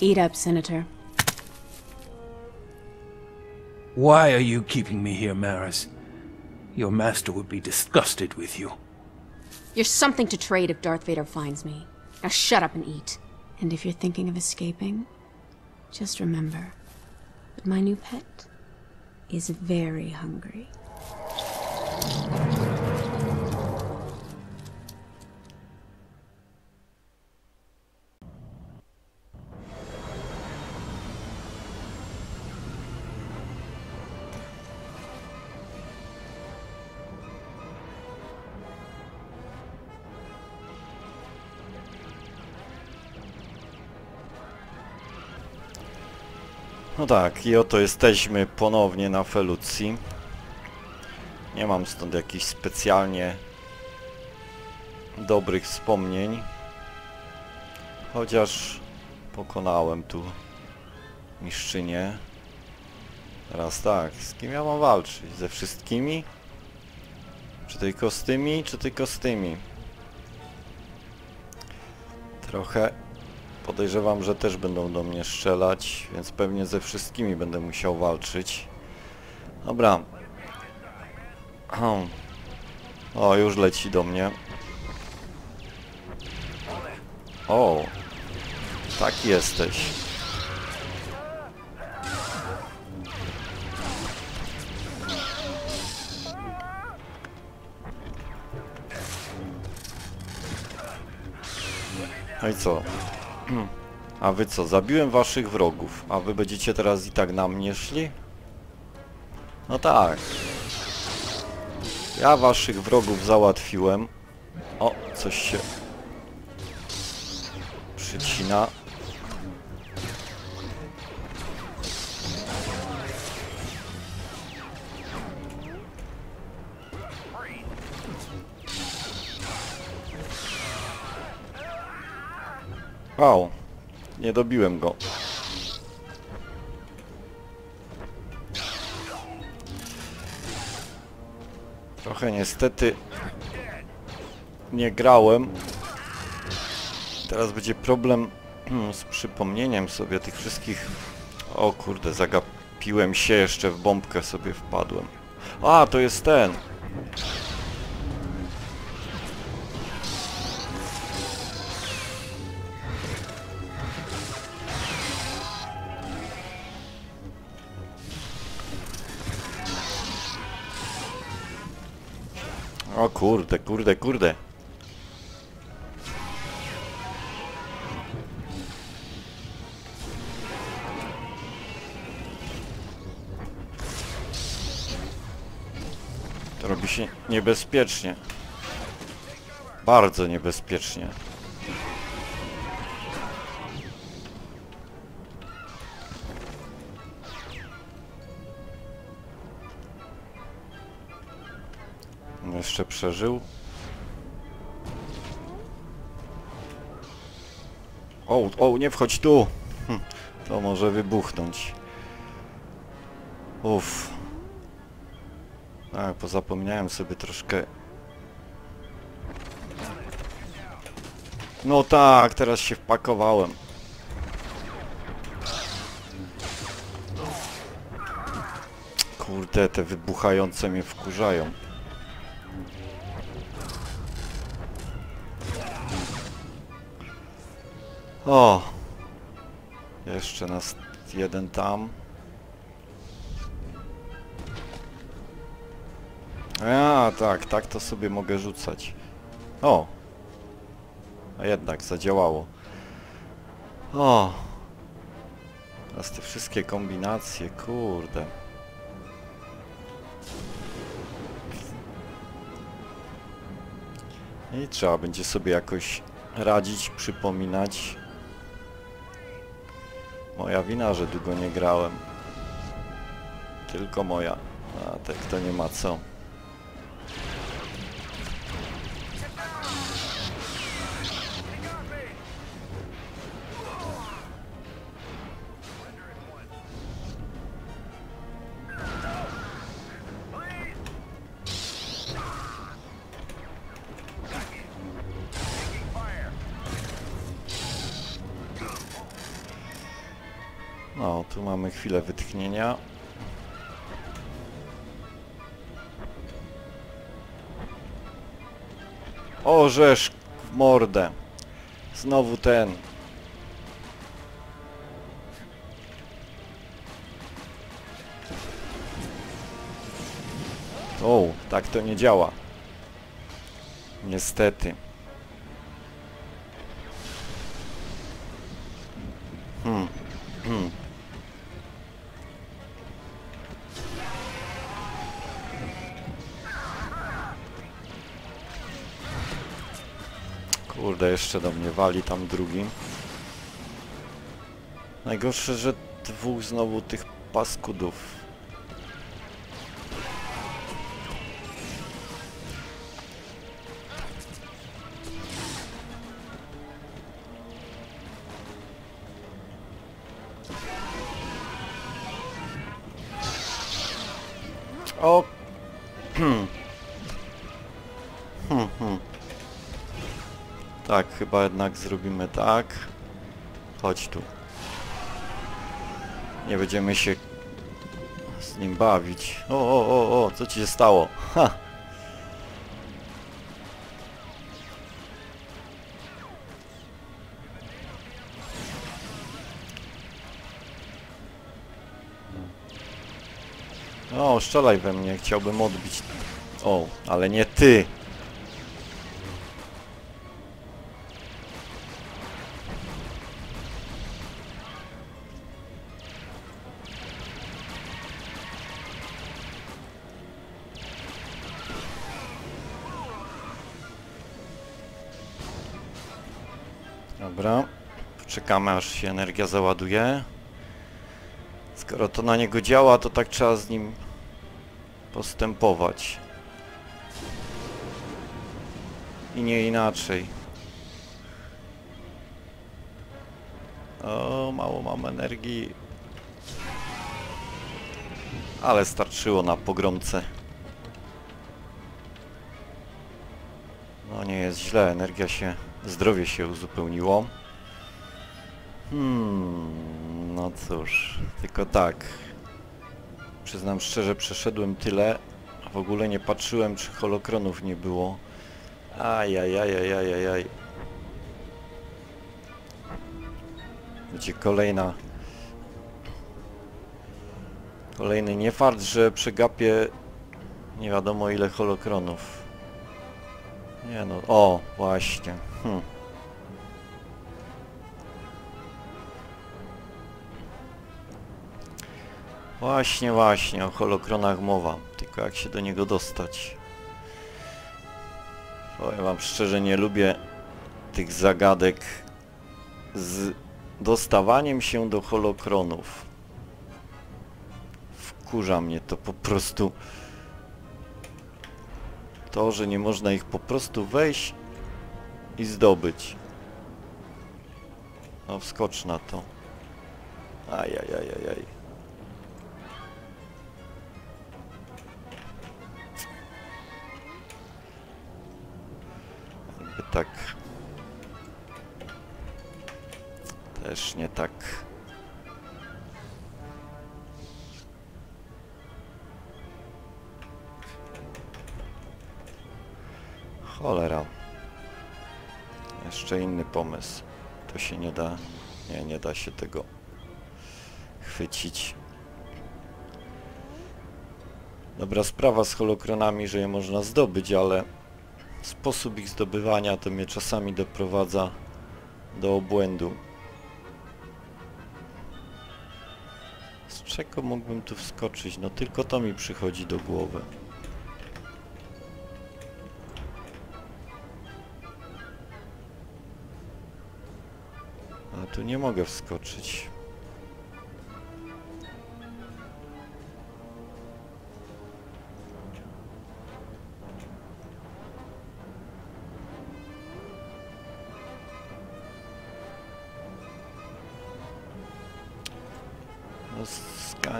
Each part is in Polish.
Eat up, Senator. Why are you keeping me here, Maris? Your master would be disgusted with you. You're something to trade if Darth Vader finds me. Now shut up and eat. And if you're thinking of escaping, just remember that my new pet is very hungry. No tak, i oto jesteśmy ponownie na Felucji. Nie mam stąd jakichś specjalnie dobrych wspomnień. Chociaż pokonałem tu mistrzynię. Teraz tak, z kim ja mam walczyć? Ze wszystkimi? Czy tylko z tymi, czy tylko z tymi? Trochę podejrzewam, że też będą do mnie strzelać, więc pewnie ze wszystkimi będę musiał walczyć. Dobra. Hmm. O, już leci do mnie. O, taki jesteś. No i co? A wy co? Zabiłem waszych wrogów, a wy będziecie teraz i tak na mnie szli? No tak. Ja waszych wrogów załatwiłem. O, coś się przycina. Wow, nie dobiłem go. Trochę niestety nie grałem. Teraz będzie problem hmm, z przypomnieniem sobie tych wszystkich... O kurde, zagapiłem się, jeszcze w bombkę sobie wpadłem. A, to jest ten. Kurde, kurde, kurde. To robi się niebezpiecznie. Bardzo niebezpiecznie. Jeszcze przeżył. O, o, nie wchodź tu! Hm, to może wybuchnąć. Uff. Tak, pozapomniałem sobie troszkę... No tak, teraz się wpakowałem. Kurde, te wybuchające mnie wkurzają. O! Jeszcze nas jeden tam. A, tak, tak to sobie mogę rzucać. O! A jednak zadziałało. O! Teraz te wszystkie kombinacje, kurde. I trzeba będzie sobie jakoś radzić, przypominać. Moja wina, że długo nie grałem. Tylko moja. A tak to nie ma co. wytchnienia. Orzesz w mordę. Znowu ten. O, tak to nie działa. Niestety. Jeszcze do mnie wali tam drugim. Najgorsze, że dwóch znowu tych paskudów. O! Chyba jednak zrobimy tak. Chodź tu. Nie będziemy się z nim bawić. O, o, o, o, co ci się stało? Ha! O, strzelaj we mnie, chciałbym odbić. O, ale nie ty! Poczekamy aż się energia załaduje. Skoro to na niego działa, to tak trzeba z nim postępować. I nie inaczej. O, mało mam energii. Ale starczyło na pogromce. No nie jest źle, energia się, zdrowie się uzupełniło. Hmm, no cóż, tylko tak. Przyznam szczerze, przeszedłem tyle, a w ogóle nie patrzyłem, czy holokronów nie było. Ajajajajajajaj. Będzie kolejna... Kolejny niefart, że przegapię nie wiadomo ile holokronów. Nie no, o, właśnie. Hm. Właśnie, właśnie, o holokronach mowa. Tylko jak się do niego dostać? Powiem wam szczerze, nie lubię tych zagadek z dostawaniem się do holokronów. Wkurza mnie to po prostu. To, że nie można ich po prostu wejść i zdobyć. No wskocz na to. Ajajajajaj. Jakby tak... Też nie tak... Cholera. Jeszcze inny pomysł. To się nie da... Nie, nie da się tego chwycić. Dobra sprawa z holokronami, że je można zdobyć, ale sposób ich zdobywania to mnie czasami doprowadza do obłędu. Z czego mógłbym tu wskoczyć? No tylko to mi przychodzi do głowy. A tu nie mogę wskoczyć.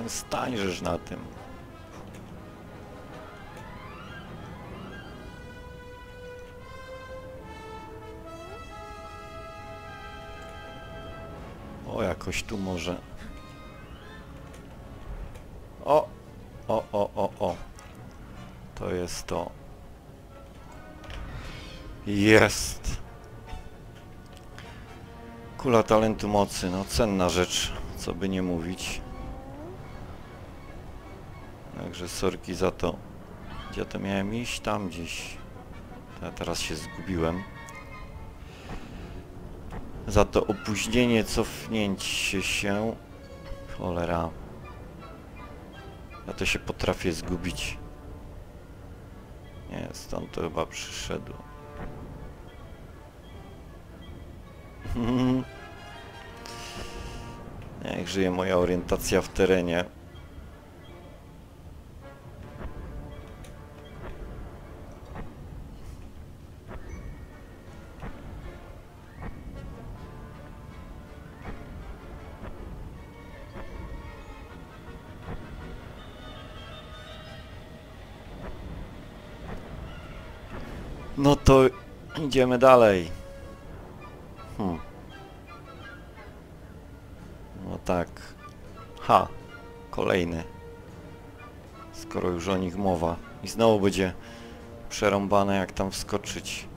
stańżysz na tym. O, jakoś tu może. O! O, o, o, o. To jest to. Jest! Kula talentu mocy, no cenna rzecz, co by nie mówić. Także sorki za to. Gdzie to miałem iść? Tam gdzieś. Ja teraz się zgubiłem. Za to opóźnienie, cofnięcie się. Cholera. Ja to się potrafię zgubić. Nie, stąd to chyba przyszedł. Niech żyje moja orientacja w terenie. No to idziemy dalej. Hmm. No tak. Ha. Kolejny. Skoro już o nich mowa. I znowu będzie przerąbane jak tam wskoczyć.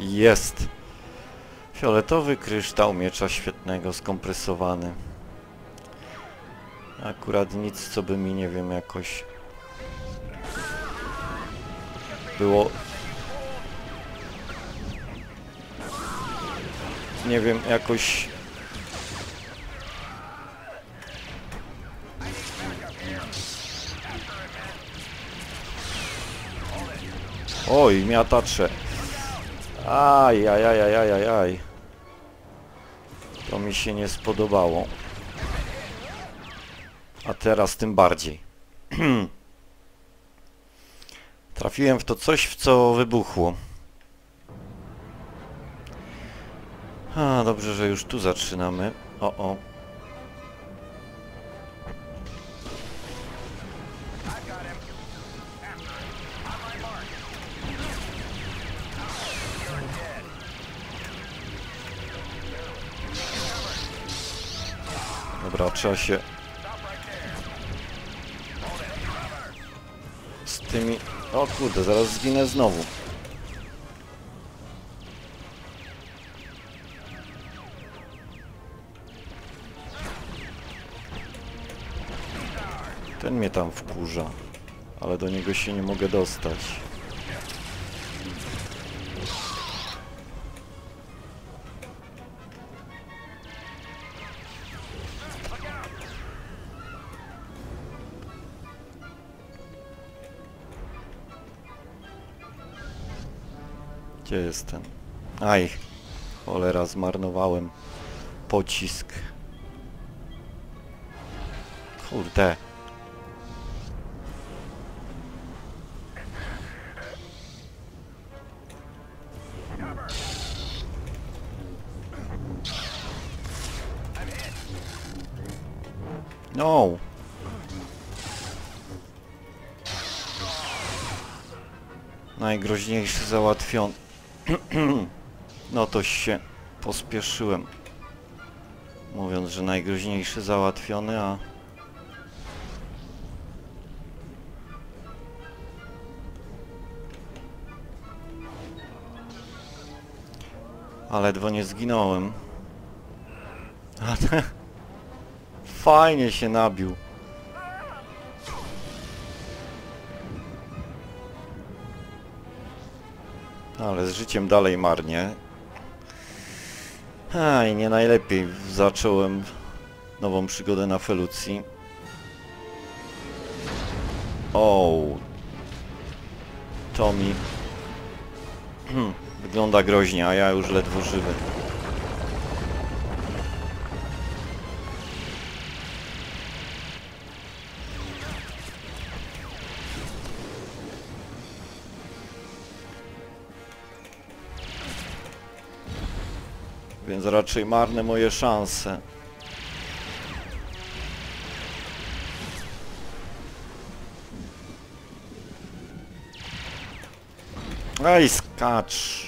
Jest. Fioletowy kryształ miecza świetnego, skompresowany. Akurat nic, co by mi, nie wiem, jakoś było... Nie wiem, jakoś... Oj, miatacze. Aj, aj, aj, aj, aj, aj. To mi się nie spodobało. A teraz tym bardziej. Trafiłem w to coś, w co wybuchło. A, dobrze, że już tu zaczynamy. O, o. Dobra, trzeba się tymi... O kurde, zaraz zginę znowu. Ten mnie tam wkurza, ale do niego się nie mogę dostać. Gdzie jest ten? Aj, cholera, zmarnowałem pocisk. Kurde. No. Najgroźniejszy załatwiony. no to się pospieszyłem. Mówiąc, że najgroźniejszy załatwiony, a... A ledwo nie zginąłem. Ale... Fajnie się nabił. Ale z życiem dalej marnie. A i nie najlepiej zacząłem nową przygodę na Felucji. O, to mi wygląda groźnie, a ja już ledwo żywy. więc raczej marne moje szanse. Aj, skacz!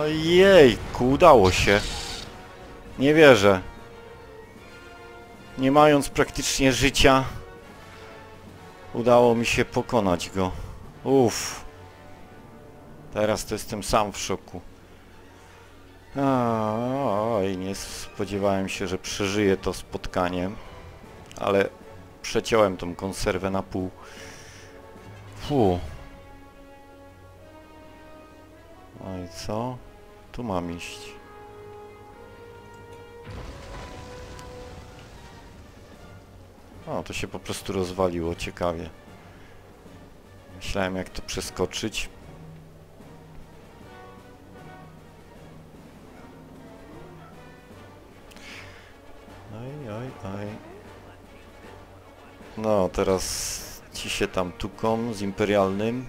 Ojejku, udało się. Nie wierzę. Nie mając praktycznie życia, udało mi się pokonać go. Uff. Teraz to jestem sam w szoku. Oj, nie spodziewałem się, że przeżyję to spotkanie, ale przeciąłem tą konserwę na pół. Fu. No i co? Tu mam iść. O, to się po prostu rozwaliło, ciekawie. Myślałem jak to przeskoczyć. Oj, oj, oj. No, teraz ci się tam tuką z imperialnym.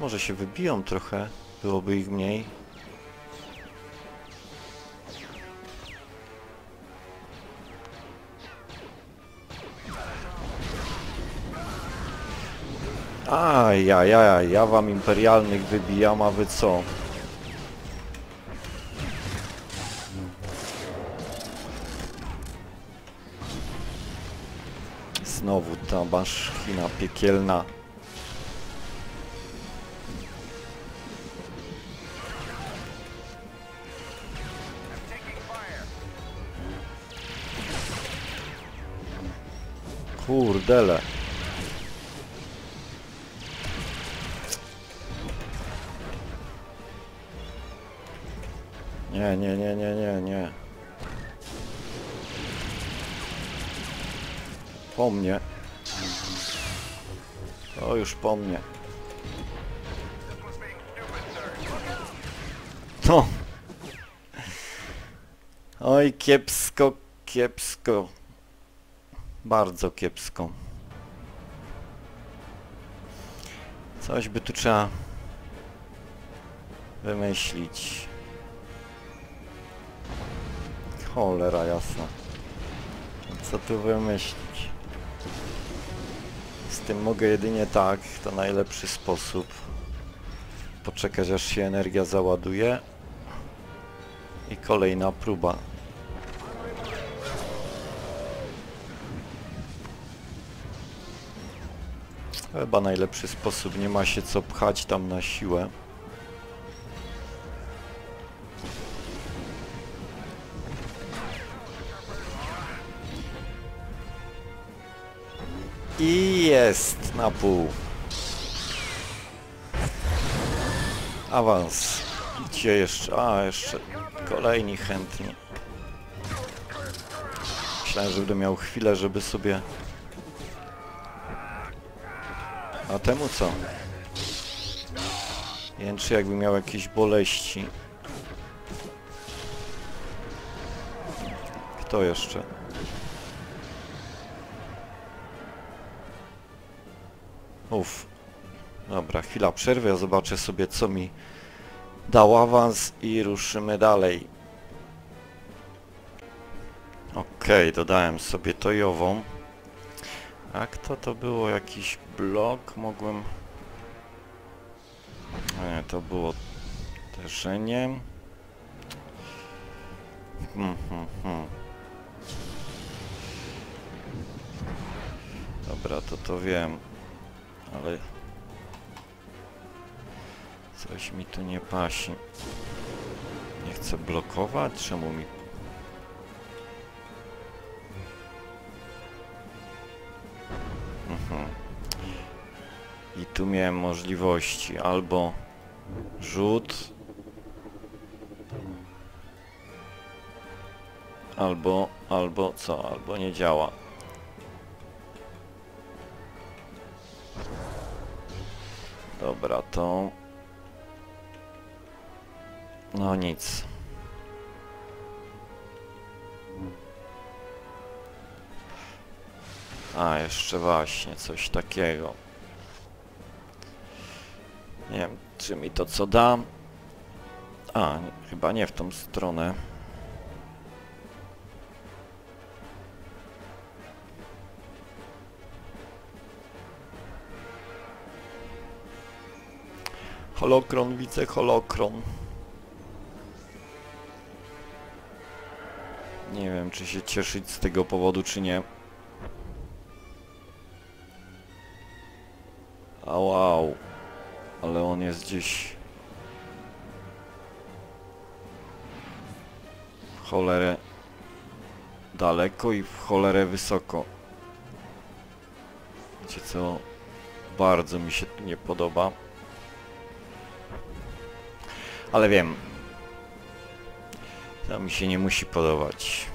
Może się wybiją trochę, byłoby ich mniej. Aj, aj, aj, ja wam imperialnych wybijam, a wy co? Znowu ta maszkina piekielna. Kurdele. Nie, nie, nie, nie, nie, nie. Po mnie. O, już po mnie. No. Oj, kiepsko, kiepsko. Bardzo kiepsko. Coś by tu trzeba wymyślić. Cholera jasna. Co tu wymyślić? Z tym mogę jedynie tak, to najlepszy sposób. Poczekać aż się energia załaduje. I kolejna próba. Chyba najlepszy sposób, nie ma się co pchać tam na siłę. Jest na pół. Awans. Gdzie jeszcze? A, jeszcze kolejni chętni. Myślałem, że będę miał chwilę, żeby sobie... A temu co? Jęczy jakby miał jakieś boleści. Kto jeszcze? Uff. Dobra, chwila przerwy, ja zobaczę sobie co mi dał awans i ruszymy dalej. Okej, dodałem sobie tojową. A kto to było? Jakiś blok? Mogłem... Nie, to było uderzenie. Hmm, hmm, hmm. Dobra, to to wiem. Ale... Coś mi tu nie pasi. Nie chcę blokować? Czemu mi... Mhm. I tu miałem możliwości albo rzut, albo, albo co, albo nie działa. Dobra, to... No nic. A, jeszcze właśnie coś takiego. Nie wiem, czy mi to co da. A, nie, chyba nie w tą stronę. Holokron, wiceholokron. Nie wiem, czy się cieszyć z tego powodu, czy nie. A wow. Ale on jest gdzieś... W cholerę... Daleko i w cholerę wysoko. Wiecie co? Bardzo mi się tu nie podoba. Ale wiem. To mi się nie musi podobać.